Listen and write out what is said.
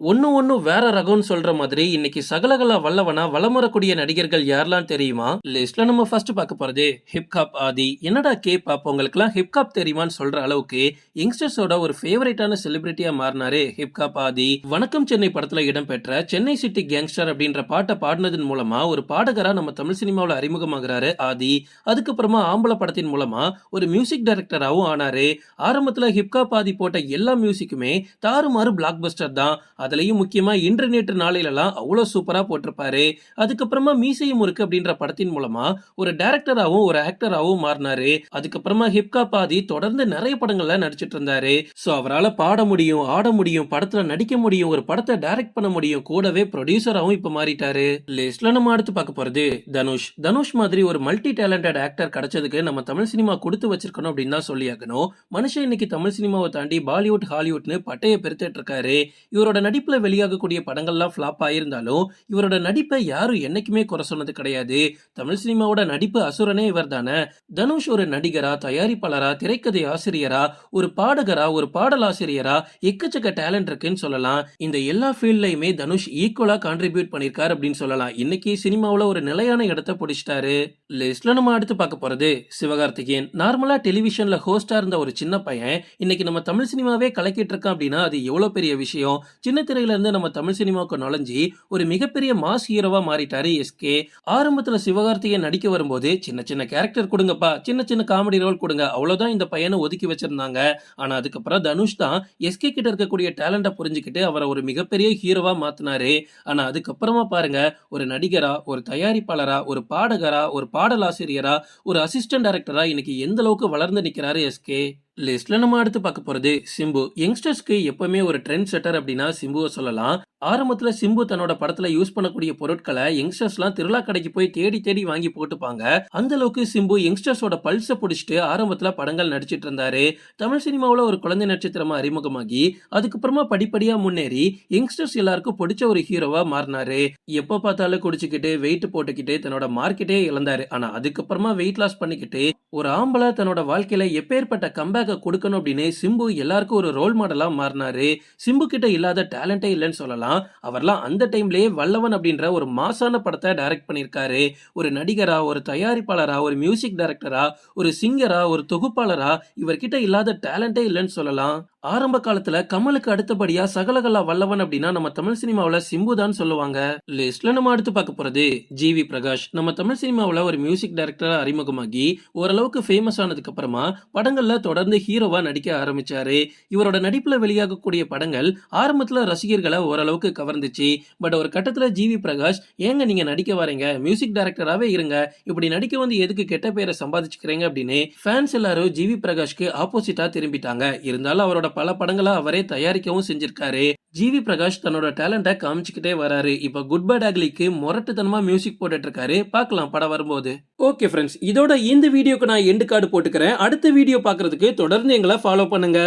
ஒன்று ஒன்று வேற ரகம்னு சொல்ற மாதிரி இன்னைக்கு சகலகலா வல்லவனா வலம் வரக்கூடிய நடிகர்கள் யாரெல்லாம் தெரியுமா? லிஸ்ட்ல நம்ம ஃபர்ஸ்ட் பார்க்க போறது ஹிப்காப் ஆதி. என்னடா கே பாப் உங்களுக்குலாம் ஹிப்காப் தெரியுமான்னு சொல்ற அளவுக்கு யங்ஸ்டர்ஸோட ஒரு ஃபேவரட்டான செலிபிரிட்டியா மாறினாரு ஹிப்காப் ஆதி. வணக்கம் சென்னை படத்துல இடம்பெற்ற சென்னை சிட்டி கேங்ஸ்டர் அப்படின்ற பாட்டை பாடினதன் மூலமா ஒரு பாடகரா நம்ம தமிழ் சினிமாவில் அறிமுகமாகிறாரு ஆதி. அதுக்கப்புறமா ஆம்பளை படத்தின் மூலமா ஒரு மியூசிக் டைரக்டராகவும் ஆனாரு. ஆரம்பத்துல ஹிப்காப் ஆதி போட்ட எல்லா மியூசிக்குமே தாறுமாறு பிளாக் பஸ்டர் தான். அதுலயும் முக்கியமா இன்டர்நெட் நாளையிலலாம் அவ்வளோ சூப்பரா போட்டிருப்பாரு. அதுக்கப்புறமா மீசையும் முறுக்கு அப்படின்ற படத்தின் மூலமா ஒரு டைரக்டராகவும் ஒரு ஆக்டராகவும் மாறினாரு. அதுக்கப்புறமா ஹிப்காப் ஆதி தொடர்ந்து நிறைய படங்கள்ல நடிச்சிட்டு இருந்தாரு. சோ அவரால் பாட முடியும் ஆட முடியும் படத்துல நடிக்க முடியும் ஒரு படத்தை டைரக்ட் பண்ண முடியும் கூடவே ப்ரொடியூசராகவும் இப்ப மாறிட்டாரு. லிஸ்ட்ல நம்ம அடுத்து பார்க்க போறது தனுஷ். தனுஷ் மாதிரி ஒரு மல்டி டேலண்டட் ஆக்டர் கிடைச்சதுக்கு நம்ம தமிழ் சினிமா கொடுத்து வச்சிருக்கணும் அப்படின்னு தான் சொல்லியாக்கணும் மனுஷன் இன்னைக்கு தமிழ் சினிமாவை தாண்டி பாலிவுட் ஹாலிவுட்னு பட்டையை பெருத்துட்டு இருக்காரு இவரோட நடிப்பில் வெளியாகக்கூடிய படங்கள்லாம் ஃப்ளாப் ஆயிருந்தாலும் இவரோட நடிப்பை யாரும் என்னைக்குமே குறை சொன்னது கிடையாது. தமிழ் சினிமாவோட நடிப்பு அசுரனே இவர் தானே. தனுஷ் ஒரு நடிகரா தயாரிப்பாளரா திரைக்கதை ஆசிரியரா ஒரு பாடகரா ஒரு பாடலாசிரியரா எக்கச்சக்க டேலண்ட் இருக்குன்னு சொல்லலாம். இந்த எல்லா ஃபீல்ட்லையுமே தனுஷ் ஈக்குவலா கான்ட்ரிபியூட் பண்ணிருக்காரு அப்படின்னு சொல்லலாம். இன்னைக்கு சினிமாவில் ஒரு நிலையான இடத்த பிடிச்சிட்டாரு. லிஸ்ட்ல நம்ம அடுத்து பார்க்க போறது சிவகார்த்திகேயன். நார்மலா டெலிவிஷன்ல ஹோஸ்டா இருந்த ஒரு சின்ன பையன் இன்னைக்கு நம்ம தமிழ் சினிமாவே கலக்கிட்டு இருக்கான் அப்படின்னா அது எவ்வளவு பெரிய விஷயம்? சின்ன திரையில இருந்து நம்ம தமிழ் சினிமாவுக்கு நுழைஞ்சி ஒரு மிகப்பெரிய மாஸ் ஹீரோவா மாறிட்டாரு எஸ்கே ஆரம்பத்துல சிவகார்த்திகேயன் நடிக்க வரும்போது சின்ன சின்ன கேரக்டர் கொடுங்கப்பா சின்ன சின்ன காமெடி ரோல் கொடுங்க அவ்வளவுதான் இந்த பையனை ஒதுக்கி வச்சிருந்தாங்க. ஆனா அதுக்கப்புறம் தனுஷ் தான் எஸ்கே கிட்ட இருக்கக்கூடிய டேலண்ட புரிஞ்சுக்கிட்டு அவரை ஒரு மிகப்பெரிய ஹீரோவா மாத்தினாரு. ஆனா அதுக்கப்புறமா பாருங்க ஒரு நடிகரா ஒரு தயாரிப்பாளரா ஒரு பாடகரா ஒரு பாடலாசிரியரா ஒரு அசிஸ்டன்ட் டைரக்டரா இன்னைக்கு எந்த அளவுக்கு வளர்ந்து நிக்கிறாரு எஸ்கே லிஸ்ட்ல நம்ம அடுத்து பார்க்க போறது சிம்பு. யங்ஸ்டர்ஸ்க்கு எப்பவுமே ஒரு ட்ரெண்ட் செட்டர் அப்படின்னா சிம்புவை சொல்லலாம். ஆரம்பத்தில் சிம்பு தன்னோட படத்துல யூஸ் பண்ணக்கூடிய பொருட்களை யங்ஸ்டர்ஸ்லாம் திருவிழா கடைக்கு போய் தேடி தேடி வாங்கி போட்டுப்பாங்க. அந்த அளவுக்கு சிம்பு யங்ஸ்டர்ஸோட பல்ஸை பிடிச்சிட்டு ஆரம்பத்தில் படங்கள் நடிச்சிட்டு இருந்தாரு. தமிழ் சினிமாவில் ஒரு குழந்தை நட்சத்திரமா அறிமுகமாகி அதுக்கப்புறமா படிப்படியாக முன்னேறி யங்ஸ்டர்ஸ் எல்லாருக்கும் பிடிச்ச ஒரு ஹீரோவா மாறினாரு. எப்போ பார்த்தாலும் குடிச்சுக்கிட்டு வெயிட் போட்டுக்கிட்டு தன்னோட மார்க்கெட்டே இழந்தாரு. ஆனா அதுக்கப்புறமா வெயிட் லாஸ் பண்ணிக்கிட்டு ஒரு ஆம்பளை தன்னோட வாழ்க்கையில எப்பேற்பட்ட கம்பேக்கை கொடுக்கணும் அப்படின்னு சிம்பு எல்லாருக்கும் ஒரு ரோல் மாடலா மாறினாரு. சிம்பு கிட்ட இல்லாத டேலண்டே இல்லைன்னு சொல்லலாம். அவர்லாம் அந்த டைம்லயே வல்லவன் அப்படின்ற ஒரு மாசான படத்தை டைரக்ட் பண்ணியிருக்காரு. ஒரு நடிகரா ஒரு தயாரிப்பாளரா ஒரு மியூசிக் டைரக்டரா ஒரு சிங்கரா ஒரு தொகுப்பாளரா இவர்கிட்ட இல்லாத டேலண்டே இல்லைன்னு சொல்லலாம். ஆரம்ப காலத்துல கமலுக்கு அடுத்தபடியா சகலகலா வல்லவன் அப்படின்னா நம்ம தமிழ் சினிமாவில சிம்பு தான் சொல்லுவாங்க. லிஸ்ட்ல நம்ம அடுத்து பார்க்க போறது ஜிவி பிரகாஷ். நம்ம தமிழ் சினிமாவில ஒரு மியூசிக் டைரக்டரா அறிமுகமாகி ஓரளவுக்கு ஃபேமஸ் ஆனதுக்கு அப்புறமா படங்கள்ல தொடர்ந்து ஹீரோவா நடிக்க ஆரம்பிச்சாரு. இவரோட நடிப்புல வெளியாகக்கூடிய படங்கள் ஆரம்பத்துல ரசிகர்களை ஓரளவுக்கு கவர்ந்துச்சு. பட் ஒரு கட்டத்துல ஜிவி பிரகாஷ் ஏங்க நீங்க நடிக்க வரீங்க? மியூசிக் டைரக்டராகவே இருங்க. இப்படி நடிக்க வந்து எதுக்கு கெட்ட பேரை சம்பாதிச்சுக்கிறீங்க? அப்படின்னு ஃபேன்ஸ் எல்லாரும் ஜிவி பிரகாஷ்க்கு ஆப்போசிட்டா திரும்பிட்டாங்க. இருந்தாலும் அவரோட பல படங்களை அவரே தயாரிக்கவும் செஞ்சிருக்காரு. ஜிவி பிரகாஷ் தன்னோட டேலண்ட்டை காமிச்சுக்கிட்டே வராரு. இப்ப குட் பை டாக்லிக்கு முரட்டுத்தனமா மியூசிக் போட்டுட்டு இருக்காரு பார்க்கலாம் படம் வரும்போது. ஓகே ஃப்ரெண்ட்ஸ் இதோட இந்த வீடியோக்கு நான் எண்டு கார்டு போட்டுக்கிறேன். அடுத்த வீடியோ பார்க்கறதுக்கு தொடர்ந்து எங்களை ஃபாலோ பண்ணுங்க.